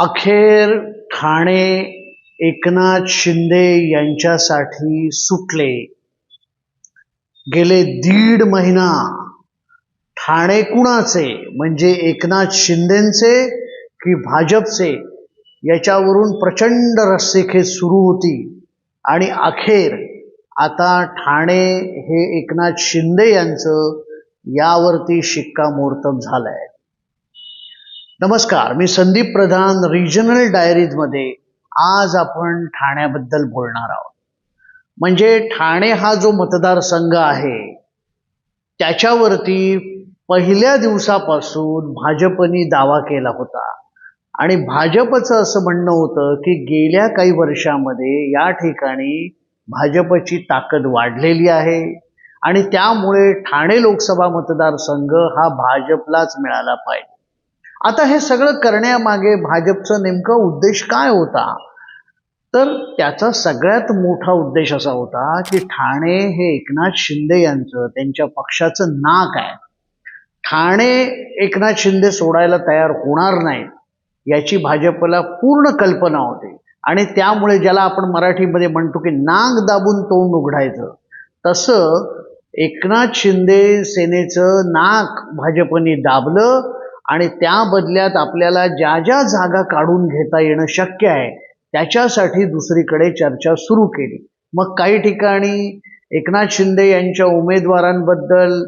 अखेर ठाणे एकनाथ शिंदे यांच्यासाठी सुटले. गेले दीड महिना ठाणे कुणाचे? म्हणजे एकनाथ शिंदेचे की भाजपचे? याच्यावरून प्रचंड रस्सेखेच सुरू होती. आणि अखेर आता ठाणे हे एकनाथ शिंदे यांचं यावरती शिक्कामोर्तब झालंय. नमस्कार मी संदीप प्रधान रिजनल डायरीजमध्ये आज आपण ठाण्याबद्दल बोलणार आहोत. म्हणजे ठाणे हा जो मतदारसंघ आहे त्याच्यावरती पहिल्या दिवसापासून भाजपनी दावा केला होता. आणि भाजपचं असं म्हणणं होतं की गेल्या काही वर्षामध्ये या ठिकाणी भाजपची ताकद वाढलेली आहे आणि त्यामुळे ठाणे लोकसभा मतदारसंघ हा भाजपलाच मिळाला पाहिजे. आता हे सगळं करण्यामागे भाजपचा नेमका उद्देश काय होता? तर त्याचा सगळ्यात मोठा उद्देश असा होता की ठाणे हे एकनाथ शिंदे यांचं त्यांच्या पक्षाचं नाक आहे. ठाणे एकनाथ शिंदे सोडायला तयार होणार नाही याची भाजपला पूर्ण कल्पना होती. आणि त्यामुळे ज्याला आपण मराठीमध्ये म्हणतो की नाक दाबून तोंड उघडायचं तसं एकनाथ शिंदे सेनेचं नाक भाजपने दाबलं आणि त्या बदल्यात आपल्याला ज्या ज्या जागा काढून घेता येणं शक्य आहे त्याच्यासाठी दुसरीकडे चर्चा सुरू केली. मग काही ठिकाणी एकनाथ शिंदे यांच्या उमेदवारांबद्दल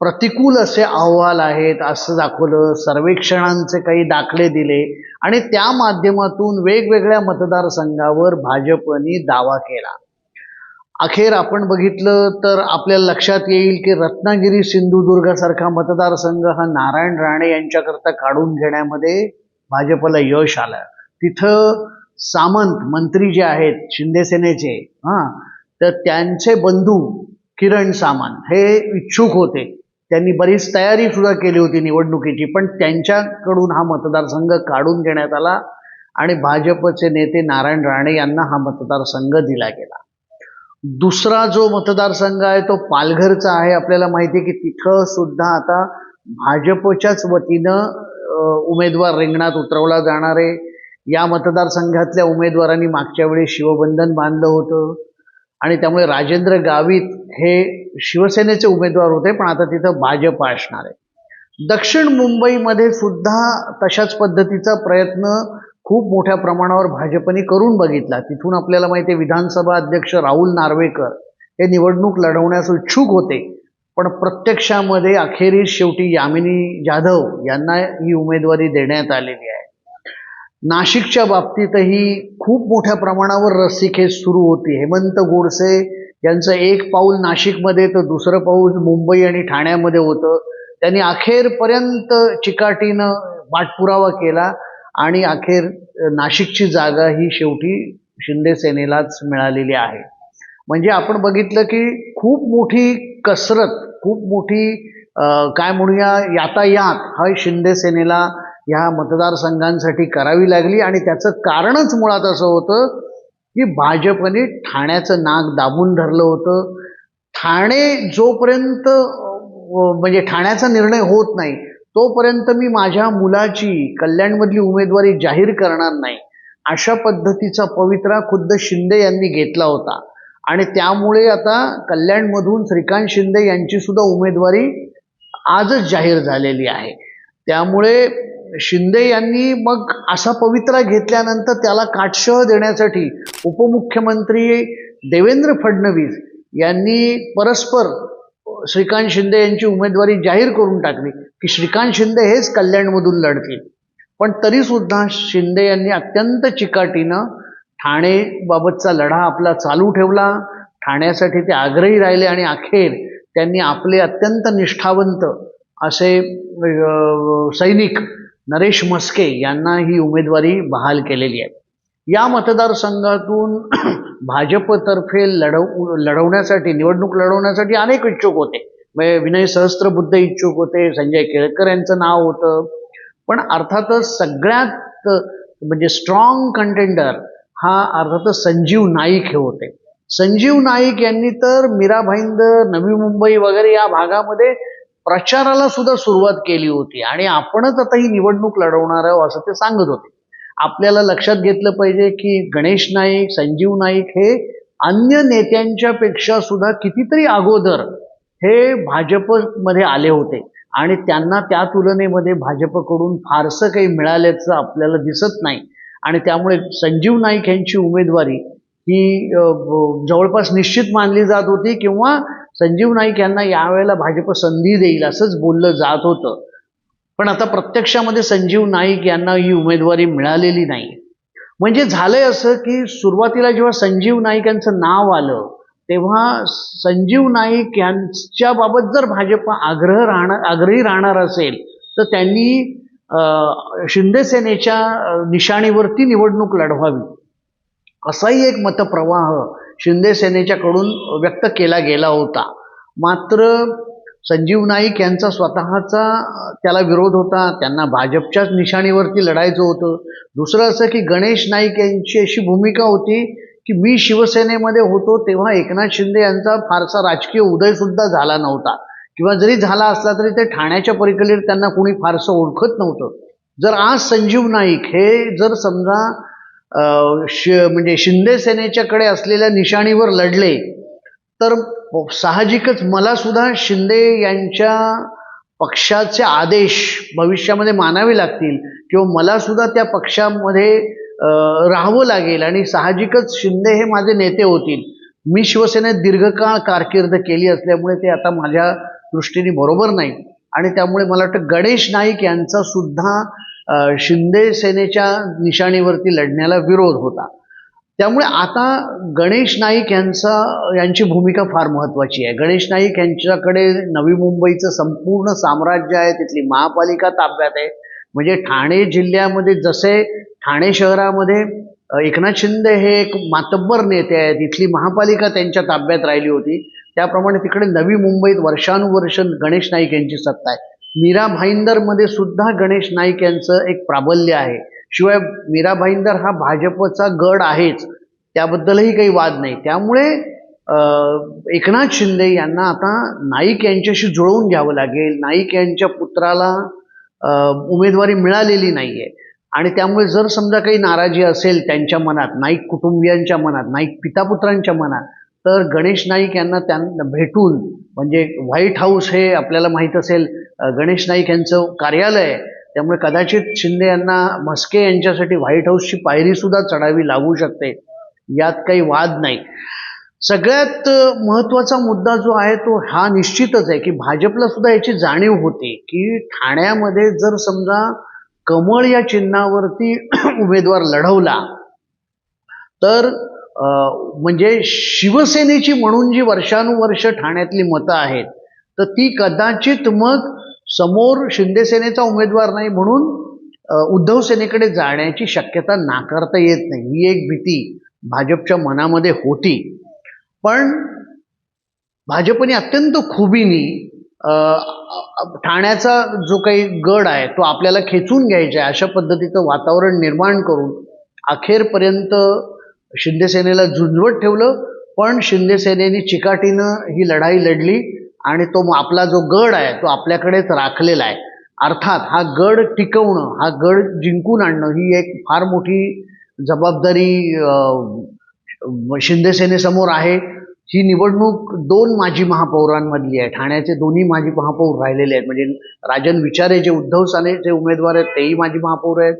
प्रतिकूल असे अहवाल आहेत असं दाखवलं सर्वेक्षणांचे काही दाखले दिले आणि त्या माध्यमातून वेगवेगळ्या मतदारसंघावर भाजपनी दावा केला. अखेर आपण बघितलं तर आपल्याला लक्षात येईल की रत्नागिरी सिंधुदुर्गासारखा मतदारसंघ हा नारायण राणे यांच्याकरता काढून घेण्यामध्ये भाजपला यश आलं. तिथं सामंत मंत्री जे आहेत शिंदेसेनेचे हां तर त्यांचे बंधू किरण सामंत हे इच्छुक होते. त्यांनी बरीच तयारी सुद्धा केली होती निवडणुकीची पण त्यांच्याकडून हा मतदारसंघ काढून घेण्यात आला आणि भाजपचे नेते नारायण राणे यांना हा मतदारसंघ दिला गेला. दुसरा जो मतदारसंघ आहे तो पालघरचा आहे. आपल्याला माहिती आहे की तिथं सुद्धा आता भाजपच्याच वतीनं उमेदवार रिंगणात उतरवला जाणार आहे. या मतदारसंघातल्या उमेदवारांनी मागच्या वेळी शिवबंधन बांधलं होतं. आणि त्यामुळे राजेंद्र गावित हे शिवसेनेचे उमेदवार होते पण आता तिथं भाजप असणार आहे. दक्षिण मुंबईमध्ये सुद्धा तशाच पद्धतीचा प्रयत्न खूप मोठ्या प्रमाणावर भाजपने करून बघितला. तिथून आपल्याला माहिती आहे विधानसभा अध्यक्ष राहुल नार्वेकर हे निवडणूक लढवण्यास इच्छुक होते. पण प्रत्यक्षामध्ये अखेरीस शेवटी यामिनी जाधव यांना ही उमेदवारी देण्यात आलेली आहे. नाशिकच्या बाबतीतही खूप मोठ्या प्रमाणावर रस्सीखेच सुरू होती. हेमंत गोडसे यांचं एक पाऊल नाशिकमध्ये तर दुसरं पाऊल मुंबई आणि ठाण्यामध्ये होतं. त्यांनी अखेरपर्यंत चिकाटीनं पाठपुरावा केला. आणि अखेर नाशिकची जागा ही शेवटी शिंदे सेनेलाच मिळालेली आहे. म्हणजे आपण बघितलं की खूप मोठी कसरत खूप मोठी काय म्हणूया यातायात हा शिंदे सेनेला ह्या मतदारसंघांसाठी करावी लागली आणि त्याचं कारणच मुळात असं होतं की भाजपने ठाण्याचं नाक दाबून धरलं होतं. ठाणे जोपर्यंत म्हणजे ठाण्याचा निर्णय होत नाही तोपर्यंत मी माझ्या मुलाची कल्याणमधली उमेदवारी जाहीर करणार नाही. अशा पद्धतीचा पवित्रा खुद्द शिंदे यांनी घेतला होता. आणि त्यामुळे आता कल्याणमधून श्रीकांत शिंदे यांची सुद्धा उमेदवारी आजच जाहीर झालेली आहे. त्यामुळे शिंदे यांनी मग असा पवित्रा घेतल्यानंतर त्याला काटशह देण्यासाठी उपमुख्यमंत्री देवेंद्र फडणवीस यांनी परस्पर श्रीकांत शिंदे यांची उमेदवारी जाहीर करून टाकली की श्रीकांत शिंदे हेच कल्याणमधून लढतील. पण तरीसुद्धा शिंदे यांनी अत्यंत चिकाटीनं ठाणेबाबतचा लढा आपला चालू ठेवला. ठाण्यासाठी ते आग्रही राहिले आणि अखेर त्यांनी आपले अत्यंत निष्ठावंत असे सैनिक नरेश मस्के यांना ही उमेदवारी बहाल केलेली आहे. या मतदारसंघातून भाजपतर्फे लढव लढवण्यासाठी निवडणूक लढवण्यासाठी अनेक इच्छुक होते. म्हणजे विनय सहस्त्रबुद्ध इच्छुक होते संजय केळकर यांचं नाव होतं. पण अर्थातच सगळ्यात म्हणजे स्ट्रॉंग कंटेंडर हा अर्थातच संजीव नाईक हे होते. संजीव नाईक यांनी तर मीरा भाईंदर नवी मुंबई वगैरे या भागामध्ये प्रचाराला सुद्धा सुरुवात केली होती. आणि आपणच आता ही निवडणूक लढवणार आहोत असं ते सांगत होते. आपल्याला लक्षात घेतलं पाहिजे की गणेश नाईक संजीव नाईक हे अन्य नेत्यांच्या पेक्षा सुद्धा कितीतरी अगोदर हे भाजपमध्ये आले होते. आणि त्यांना त्या तुलनेमध्ये भाजपकडून फारसं काही मिळाल्याचं आपल्याला दिसत नाही. आणि त्यामुळे संजीव नाईक यांची उमेदवारी ही जवळपास निश्चित मानली जात होती किंवा संजीव नाईक यांना यावेळेला भाजप संधी देईल असंच बोललं जात होतं. पण आता प्रत्यक्षामध्ये संजीव नाईक यांना ही उमेदवारी मिळालेली नाही. म्हणजे झालंय असं की सुरुवातीला जेव्हा संजीव नाईक यांचं नाव आलं तेव्हा संजीव नाईक यांच्या बाबत जर भाजप आग्रह राहणार आग्रही राहणार असेल तर त्यांनी शिंदे सेनेच्या निशाणीवरती निवडणूक लढवावी. असाही एक मतप्रवाह शिंदे सेनेच्याकडून व्यक्त केला गेला होता. मात्र संजीव नाईक यांचा स्वतःचा त्याला विरोध होता. त्यांना भाजपच्याच निशाणीवरती लढायचं होतं. दुसरं असं की गणेश नाईक यांची अशी भूमिका होती की मी शिवसेनेमध्ये होतो तेव्हा एकनाथ शिंदे यांचा फारसा राजकीय उदयसुद्धा झाला नव्हता. किंवा जरी झाला असला तरी ते ठाण्याच्या परिकलेत त्यांना कोणी फारसं ओळखत नव्हतं. जर आज संजीव नाईक हे जर समजा शि म्हणजे शिंदे सेनेच्याकडे असलेल्या निशाणीवर लढले तर हो, साहजिकच मला सुद्धा शिंदे यांच्या पक्षाचे आदेश भविष्यामध्ये मानावे लागतील किंवा मला सुद्धा त्या पक्षामध्ये राहावं लागेल आणि साहजिकच शिंदे हे माझे नेते होतील. मी शिवसेनेत दीर्घकाळ कारकीर्द केली असल्यामुळे ते आता माझ्या दृष्टीने बरोबर नाही. आणि त्यामुळे मला वाटतं गणेश नाईक यांचा सुद्धा शिंदे सेनेच्या निशाणीवरती लढण्याला विरोध होता. त्यामुळे आता गणेश नाईक यांचा यांची भूमिका फार महत्त्वाची आहे. गणेश नाईक यांच्याकडे नवी मुंबईचं संपूर्ण साम्राज्य आहे तिथली महापालिका ताब्यात आहे. म्हणजे ठाणे जिल्ह्यामध्ये जसे ठाणे शहरामध्ये एकनाथ शिंदे हे एक मातब्बर नेते आहेत. इथली महापालिका त्यांच्या ताब्यात राहिली होती. त्याप्रमाणे तिकडे नवी मुंबईत वर्षानुवर्ष गणेश नाईक यांची सत्ता आहे. मीरा भाईंदरमध्ये सुद्धा गणेश नाईक यांचं एक प्राबल्य आहे. शिवाय मीरा भाईंदर हा भाजपचा गड आहेच त्याबद्दलही काही वाद नाही. त्यामुळे एकनाथ शिंदे यांना आता नाईक यांच्याशी जुळवून घ्यावं लागेल. नाईक यांच्या पुत्राला उमेदवारी मिळालेली नाही आहे आणि त्यामुळे जर समजा काही नाराजी असेल त्यांच्या मनात नाईक कुटुंबियांच्या मनात नाईक पितापुत्रांच्या मनात तर गणेश नाईक यांना त्यांना भेटून म्हणजे व्हाईट हाऊस हे आपल्याला माहीत असेल गणेश नाईक यांचं कार्यालय आहे त्यामुळे कदाचित शिंदे यांना म्हस्के यांच्यासाठी व्हाईट हाऊसची पायरी सुद्धा चढावी लागू शकते. यात काही वाद नाही. सगळ्यात महत्त्वाचा मुद्दा जो आहे तो हा निश्चितच आहे की भाजपला सुद्धा याची जाणीव होती की ठाण्यामध्ये जर समजा कमळ या चिन्हावरती उमेदवार लढवला तर म्हणजे शिवसेनेची म्हणून जी वर्षानुवर्ष ठाण्यातली मतं आहेत तर ती कदाचित मग समोर शिंदेसेनेचा उमेदवार नाही म्हणून उद्धव सेनेकडे जाण्याची शक्यता नाकारता येत नाही. ही एक भीती भाजपच्या मनामध्ये होती. पण भाजपने अत्यंत खुबीनी ठाण्याचा जो काही गड आहे तो आपल्याला खेचून घ्यायचा आहे. अशा पद्धतीचं वातावरण निर्माण करून अखेरपर्यंत शिंदेसेनेला झुंजवत ठेवलं. पण शिंदेसेनेने चिकाटीनं ही लढाई लढली. आणि तो आपला जो गड आहे तो आपल्याकडेच राखलेला आहे. अर्थात हा गड टिकवणं हा गड जिंकून आणणं ही एक फार मोठी जबाबदारी शिंदेसेनेसमोर आहे. ही निवडणूक दोन माजी महापौरांमधली आहे. ठाण्याचे दोन्ही माजी महापौर राहिलेले आहेत. म्हणजे राजन विचारे जे उद्धव सानेचे उमेदवार आहेत तेही माजी महापौर आहेत.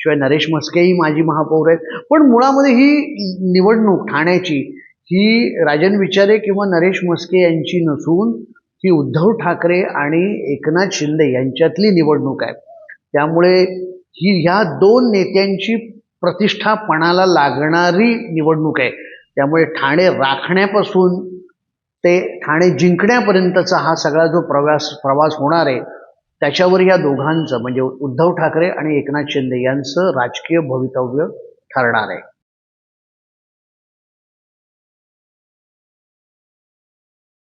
शिवाय नरेश मस्केही माजी महापौर आहेत. पण मुळामध्ये ही निवडणूक ठाण्याची ही राजन विचारे किंवा नरेश मस्के यांची नसून ही उद्धव ठाकरे आणि एकनाथ शिंदे यांच्यातली निवडणूक आहे. त्यामुळे ही ह्या दोन नेत्यांची प्रतिष्ठा पणाला लागणारी निवडणूक आहे. त्यामुळे ठाणे राखण्यापासून ते ठाणे जिंकण्यापर्यंतचा हा सगळा जो प्रवास प्रवास होणार आहे त्याच्यावर या दोघांचं म्हणजे उद्धव ठाकरे आणि एकनाथ शिंदे यांचं राजकीय भवितव्य ठरणार आहे.